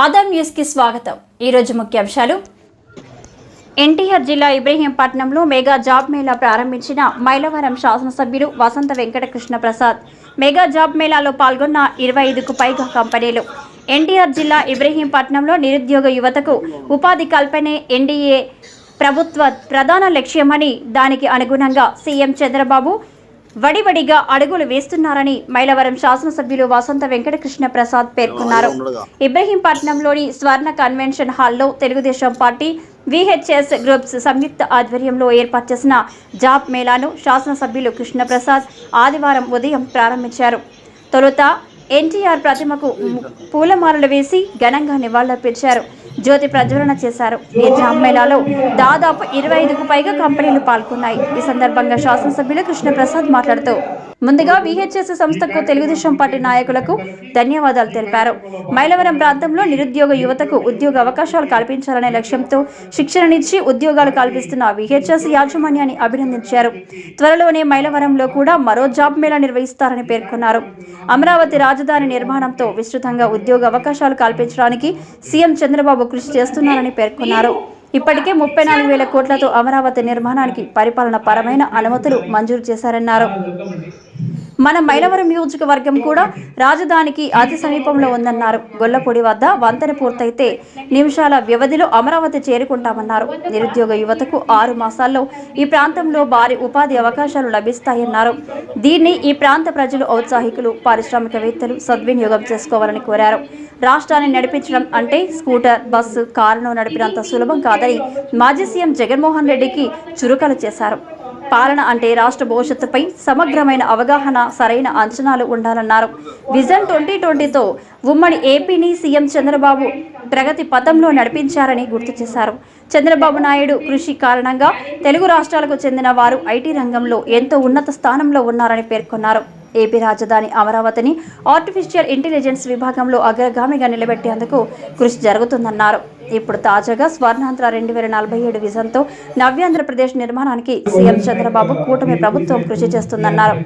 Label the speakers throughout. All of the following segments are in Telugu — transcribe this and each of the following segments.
Speaker 1: ఆదాం న్యూస్కి స్వాగతం. ఈరోజు ముఖ్యాంశాలు ఎన్టీఆర్ జిల్లా ఇబ్రహీంపట్నంలో మెగా జాబ్ మేళా ప్రారంభించిన మైలవరం శాసనసభ్యులు వసంత వెంకటకృష్ణ ప్రసాద్. మెగా జాబ్ మేళాలో పాల్గొన్న ఇరవై ఐదుకు పైగా కంపెనీలు. ఎన్టీఆర్ జిల్లా ఇబ్రహీంపట్నంలో నిరుద్యోగ యువతకు ఉపాధి కల్పనే ఎన్డీఏ ప్రభుత్వ ప్రధాన లక్ష్యమని దానికి అనుగుణంగా సీఎం చంద్రబాబు వడివడిగా అడుగులు వేస్తున్నారని మైలవరం శాసనసభ్యులు వసంత వెంకటకృష్ణ ప్రసాద్ పేర్కొన్నారు. ఇబ్రహీంపట్నంలోని స్వర్ణ కన్వెన్షన్ హాల్లో తెలుగుదేశం పార్టీ విహెచ్ఎస్ గ్రూప్స్ సంయుక్త ఆధ్వర్యంలో ఏర్పాటు చేసిన జాబ్ మేళాను శాసనసభ్యులు కృష్ణప్రసాద్ ఆదివారం ఉదయం ప్రారంభించారు. తొలుత ఎన్టీఆర్ ప్రతిమకు పూలమాలలు వేసి ఘనంగా నివాళులర్పించారు. జ్యోతి ప్రజ్వలన చేశారు. ఈ జామ్ మేళాలో దాదాపు ఇరవై ఐదుకు పైగా కంపెనీలు పాల్గొన్నాయి. ఈ సందర్భంగా శాసనసభ్యులు కృష్ణప్రసాద్ మాట్లాడుతూ ముందుగా విహెచ్ఎస్ సంస్థకు తెలుగుదేశం పార్టీ నాయకులకు ధన్యవాదాలు తెలిపారు. మైలవరం ప్రాంతంలో నిరుద్యోగ యువతకు ఉద్యోగ అవకాశాలు కల్పించాలనే లక్ష్యంతో శిక్షణనిచ్చి ఉద్యోగాలు కల్పిస్తున్న విహెచ్ఎస్ యాజమాన్యాన్ని అభినందించారు. త్వరలోనే మైలవరంలో కూడా మరో జాబ్ మేళా నిర్వహిస్తారని పేర్కొన్నారు. అమరావతి రాజధాని నిర్మాణంతో విస్తృతంగా ఉద్యోగ అవకాశాలు కల్పించడానికి సీఎం చంద్రబాబు కృషి చేస్తున్నారని పేర్కొన్నారు. ఇప్పటికే ముప్పై నాలుగు వేల కోట్లతో అమరావతి నిర్మాణానికి పరిపాలన పరమైన అనుమతులు మంజూరు చేశారన్నారు. మన మైలవరం నియోజకవర్గం కూడా రాజధానికి అతి సమీపంలో ఉందన్నారు. గొల్లపూడి వద్ద వంతెన పూర్తయితే నిమిషాల వ్యవధిలో అమరావతి చేరుకుంటామన్నారు. నిరుద్యోగ యువతకు ఆరు మాసాల్లో ఈ ప్రాంతంలో భారీ ఉపాధి అవకాశాలు లభిస్తాయన్నారు. దీన్ని ఈ ప్రాంత ప్రజలు ఔత్సాహికులు పారిశ్రామికవేత్తలు సద్వినియోగం చేసుకోవాలని కోరారు. రాష్ట్రాన్ని నడిపించడం అంటే స్కూటర్ బస్సు కారును నడిపినంత సులభం కాదని మాజీ సీఎం జగన్మోహన్ రెడ్డికి చురుకలు చేశారు. పాలన అంటే రాష్ట్ర భవిష్యత్తుపై సమగ్రమైన అవగాహన సరైన అంచనాలు ఉండాలన్నారు. విజన్ ట్వంటీ ట్వంటీతో ఉమ్మడి ఏపీని సీఎం చంద్రబాబు ప్రగతి పథంలో నడిపించారని గుర్తు చేశారు. చంద్రబాబు నాయుడు కృషి కారణంగా తెలుగు రాష్ట్రాలకు చెందిన వారు ఐటీ రంగంలో ఎంతో ఉన్నత స్థానంలో ఉన్నారని పేర్కొన్నారు. ఏపీ రాజధాని అమరావతిని ఆర్టిఫిషియల్ ఇంటెలిజెన్స్ విభాగంలో అగ్రగామిగా నిలబెట్టేందుకు కృషి జరుగుతుందన్నారు. ఇప్పుడు తాజాగా స్వర్ణాంధ్ర రెండు వేల నలభై ఏడు విజన్తో నవ్యాంధ్రప్రదేశ్ నిర్మాణానికి సీఎం చంద్రబాబు కూటమి ప్రభుత్వం కృషి చేస్తుందన్నారు.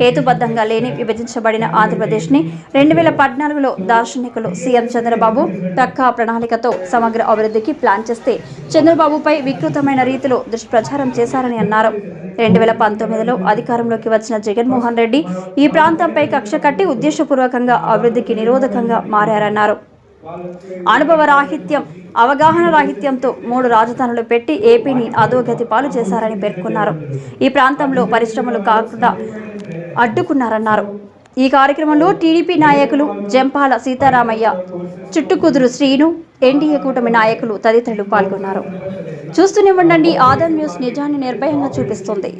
Speaker 1: హేతుబద్ధంగా లేని విభజించబడిన ఆంధ్రప్రదేశ్ని రెండు వేల పద్నాలుగులో దార్శనికులు సీఎం చంద్రబాబు పక్కా ప్రణాళికతో సమగ్ర అభివృద్ధికి ప్లాన్ చేస్తే చంద్రబాబుపై వికృతమైన రీతిలో దుష్ప్రచారం చేశారని అన్నారు. రెండు వేల పంతొమ్మిదిలో అధికారంలోకి వచ్చిన జగన్మోహన్ రెడ్డి ఈ ప్రాంతంపై కక్ష కట్టి ఉద్దేశపూర్వకంగా అభివృద్ధికి నిరోధకంగా మారారన్నారు. అనుభవ రాహిత్యం అవగాహన రాహిత్యంతో మూడు రాజధానులు పెట్టి ఏపీని అధోగతి పాలు చేశారని పేర్కొన్నారు. ఈ ప్రాంతంలో పరిశ్రమలు కాకుండా అడ్డుకున్నారన్నారు. ఈ కార్యక్రమంలో టీడీపీ నాయకులు జంపాల సీతారామయ్య చుట్టుకుదురు శ్రీను ఎన్డీఏ కూటమి నాయకులు తదితరులు పాల్గొన్నారు. చూస్తూనే ఉండండి ఆదం న్యూస్ నిజాన్ని నిర్భయంగా చూపిస్తుంది.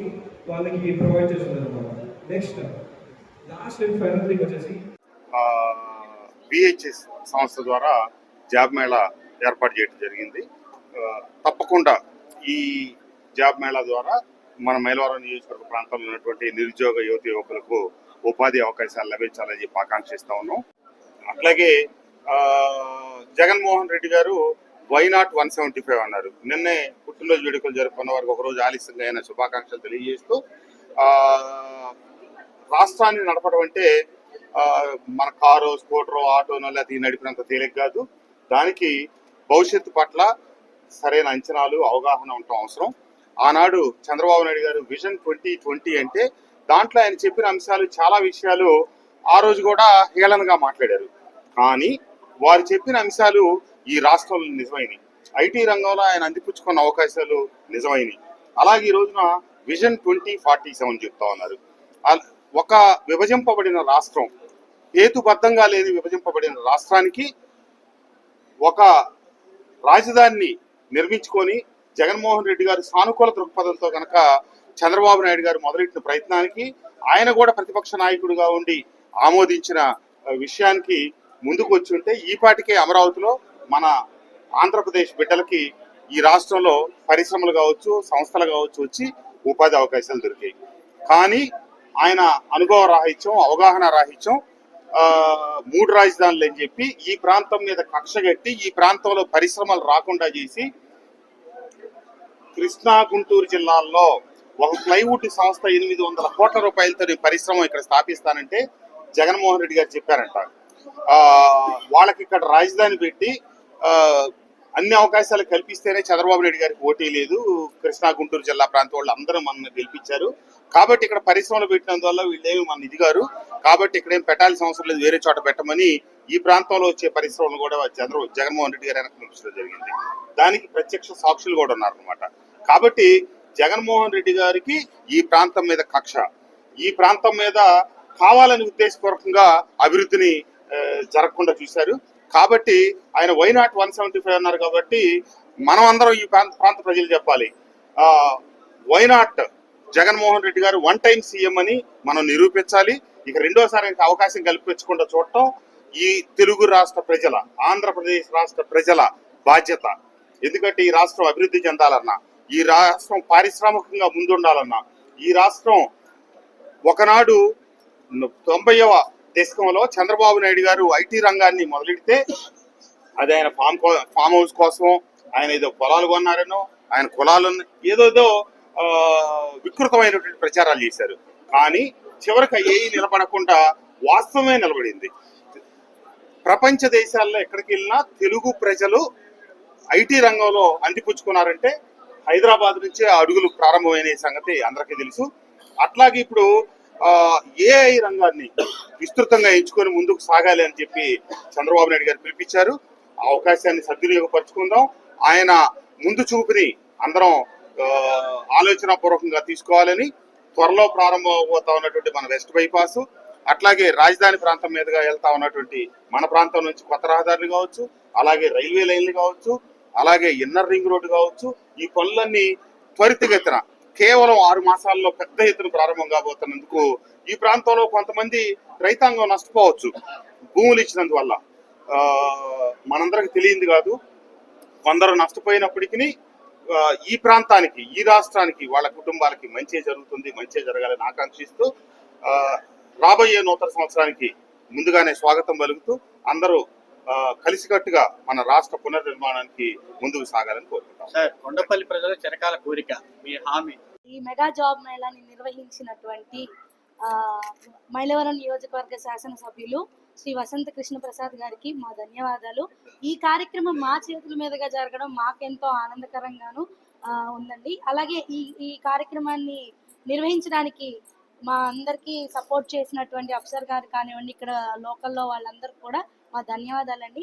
Speaker 2: వాళ్ళకి ప్రొవైడ్ చేస్తున్నారు అనమాట నెక్స్ట్ లాస్ట్
Speaker 3: బిహెచ్ఎస్ సంస్థ ద్వారా జాబ్ మేళా ఏర్పాటు చేయడం జరిగింది. తప్పకుండా ఈ జాబ్ మేళా ద్వారా మన మైలవరం నియోజకవర్గ ప్రాంతంలో ఉన్నటువంటి నిరుద్యోగ యువతి యువకులకు ఉపాధి అవకాశాలు లభించాలని చెప్పి ఆకాంక్షిస్తా ఉన్నాం. అట్లాగే Jaganmohan Reddy garu why not one seventy five అన్నారు. నిన్నే పుట్టినరోజు వేడుకలు జరుపుకున్న వారికి ఒకరోజు ఆలస్యంగా అయిన శుభాకాంక్షలు తెలియజేస్తూ రాష్ట్రాన్ని నడపడం అంటే మన కారు స్కూటరు ఆటోనో లేదా నడిపినంత తేలిక కాదు. దానికి భవిష్యత్తు పట్ల సరైన అంచనాలు అవగాహన ఉండటం అవసరం. ఆనాడు చంద్రబాబు నాయుడు గారు విజన్ ట్వంటీ ట్వంటీ అంటే దాంట్లో ఆయన చెప్పిన అంశాలు చాలా విషయాలు ఆ రోజు కూడా హేళనగా మాట్లాడారు. కానీ వారు చెప్పిన అంశాలు ఈ రాష్ట్రంలో నిజమైనవి. ఐటీ రంగంలో ఆయన అందిపుచ్చుకున్న అవకాశాలు నిజమైనవి. అలాగే ఈ రోజున విజన్ ట్వంటీ ఫార్టీ సెవెన్ చెప్తా ఉన్నారు. ఒక విభజింపబడిన రాష్ట్రం హేతుబద్ధంగా లేని విభజింపబడిన రాష్ట్రానికి ఒక రాజధానిని నిర్మించుకొని జగన్మోహన్ రెడ్డి గారు సానుకూల దృక్పథంతో కనుక చంద్రబాబు నాయుడు గారు మొదలెట్టిన ప్రయత్నానికి ఆయన కూడా ప్రతిపక్ష నాయకుడిగా ఉండి ఆమోదించిన విషయానికి ముందుకు వచ్చి ఉంటే ఈపాటికే అమరావతిలో మన ఆంధ్రప్రదేశ్ బిడ్డలకి ఈ రాష్ట్రంలో పరిశ్రమలు కావచ్చు సంస్థలు కావచ్చు వచ్చి ఉపాధి అవకాశాలు దొరికాయి. కానీ ఆయన అనుభవ రాహిత్యం అవగాహన రాహిత్యం మూడు రాజధానులు అని చెప్పి ఈ ప్రాంతం మీద కక్ష కట్టి ఈ ప్రాంతంలో పరిశ్రమలు రాకుండా చేసి కృష్ణా గుంటూరు జిల్లాల్లో ఒక ప్లైవుడ్ సంస్థ ఎనిమిది వందల కోట్ల రూపాయలతో ఈ పరిశ్రమ ఇక్కడ స్థాపిస్తానంటే జగన్మోహన్ రెడ్డి గారు చెప్పారంట. ఆ, వాళ్ళకి ఇక్కడ రాజధాని పెట్టి అన్ని అవకాశాలు కల్పిస్తేనే చంద్రబాబు నాయుడు గారికి పోటీ లేదు. కృష్ణా గుంటూరు జిల్లా ప్రాంతం వాళ్ళు అందరూ మనల్ని గెలిపించారు. కాబట్టి ఇక్కడ పరిశ్రమలు పెట్టినందువల్ల వీళ్ళేమి మన ఇదిగారు కాబట్టి ఇక్కడ ఏం పెట్టాల్సిన అవసరం లేదు. వేరే చోట పెట్టమని ఈ ప్రాంతంలో వచ్చే పరిశ్రమలు కూడా చంద్ర జగన్మోహన్ రెడ్డి గారు వెనక నడిచడం జరిగింది. దానికి ప్రత్యక్ష సాక్షులు కూడా ఉన్నారనమాట కాబట్టి జగన్మోహన్ రెడ్డి గారికి ఈ ప్రాంతం మీద కక్ష. ఈ ప్రాంతం మీద కావాలని ఉద్దేశపూర్వకంగా అభివృద్ధిని జరగకుండా చూశారు. కాబట్టి ఆయన why not one seventy five అన్నారు కాబట్టి మనం అందరం ఈ ప్రాంత ప్రాంత ప్రజలు చెప్పాలి. వై నాట్ జగన్మోహన్ రెడ్డి గారు వన్ టైం సీఎం అని మనం నిరూపించాలి. ఇక రెండోసారి అవకాశం కల్పించకుండా చూడటం ఈ తెలుగు రాష్ట్ర ప్రజల ఆంధ్రప్రదేశ్ రాష్ట్ర ప్రజల బాధ్యత. ఎందుకంటే ఈ రాష్ట్రం అభివృద్ధి చెందాలన్నా ఈ రాష్ట్రం పారిశ్రామికంగా ముందుండాలన్నా ఈ రాష్ట్రం ఒకనాడు తొంభైవ దేశంలో చంద్రబాబు నాయుడు గారు ఐటీ రంగాన్ని మొదలెడితే అది ఆయన ఫామ్ ఫామ్ హౌస్ కోసం ఆయన ఏదో పొలాలు కొన్నారనో ఆయన కులాలు ఏదోదో వికృతమైనటువంటి ప్రచారాలు చేశారు. కానీ చివరికి ఏవి నిలబడకుండా వాస్తవమే నిలబడింది. ప్రపంచ దేశాల్లో ఎక్కడికి వెళ్ళినా తెలుగు ప్రజలు ఐటీ రంగంలో అందిపుచ్చుకున్నారంటే హైదరాబాద్ నుంచే అడుగులు ప్రారంభమైన సంగతి అందరికీ తెలుసు. అట్లాగే ఇప్పుడు ఏఐ రంగాన్ని విస్తృతంగా ఎంచుకొని ముందుకు సాగాలి అని చెప్పి చంద్రబాబు నాయుడు గారు పిలిపించారు. ఆ అవకాశాన్ని సద్వినియోగపరుచుకుందాం. ఆయన ముందు చూపుని అందరం ఆలోచన పూర్వకంగా తీసుకోవాలని త్వరలో ప్రారంభమవుతా ఉన్నటువంటి మన వెస్ట్ బైపాస్ అట్లాగే రాజధాని ప్రాంతం మీదుగా వెళ్తా ఉన్నటువంటి మన ప్రాంతం నుంచి కొత్త రహదారులు కావచ్చు అలాగే రైల్వే లైన్లు కావచ్చు అలాగే ఇన్నర్ రింగ్ రోడ్డు కావచ్చు ఈ పనులన్నీ త్వరితగతిన కేవలం ఆరు మాసాల్లో పెద్ద ఎత్తున ప్రారంభం కాబోతున్నందుకు ఈ ప్రాంతంలో కొంతమంది రైతాంగం నష్టపోవచ్చు భూములు ఇచ్చినందువల్ల. మనందరికి తెలియంది కాదు. కొందరు నష్టపోయినప్పటికీ ఈ ప్రాంతానికి ఈ రాష్ట్రానికి వాళ్ళ కుటుంబాలకి మంచి జరుగుతుంది మంచి జరగాలని ఆకాంక్షిస్తూ రాబోయే నూతన సంవత్సరానికి ముందుగానే స్వాగతం పలుకుతూ అందరూ కలిసికట్టుగా మన రాష్ట్ర పునర్నిర్మాణానికి ముందుకు సాగాలని కోరుకుంటాం.
Speaker 4: సార్ కొండపల్లి ప్రజల చిరకాల కోరిక మీ హామీ.
Speaker 5: ఈ మెగా జాబ్ మేళాని నిర్వహించినటువంటి ఆ, మైలవరం నియోజకవర్గ శాసనసభ్యులు శ్రీ వసంత కృష్ణ ప్రసాద్ గారికి మా ధన్యవాదాలు. ఈ కార్యక్రమం మా చేతుల మీదుగా జరగడం మాకెంతో ఆనందకరంగాను ఆ, ఉందండి. అలాగే ఈ ఈ కార్యక్రమాన్ని నిర్వహించడానికి మా అందరికీ సపోర్ట్ చేసినటువంటి అఫ్సర్ గారు కానివ్వండి ఇక్కడ లోకల్లో వాళ్ళందరూ కూడా మా ధన్యవాదాలండి.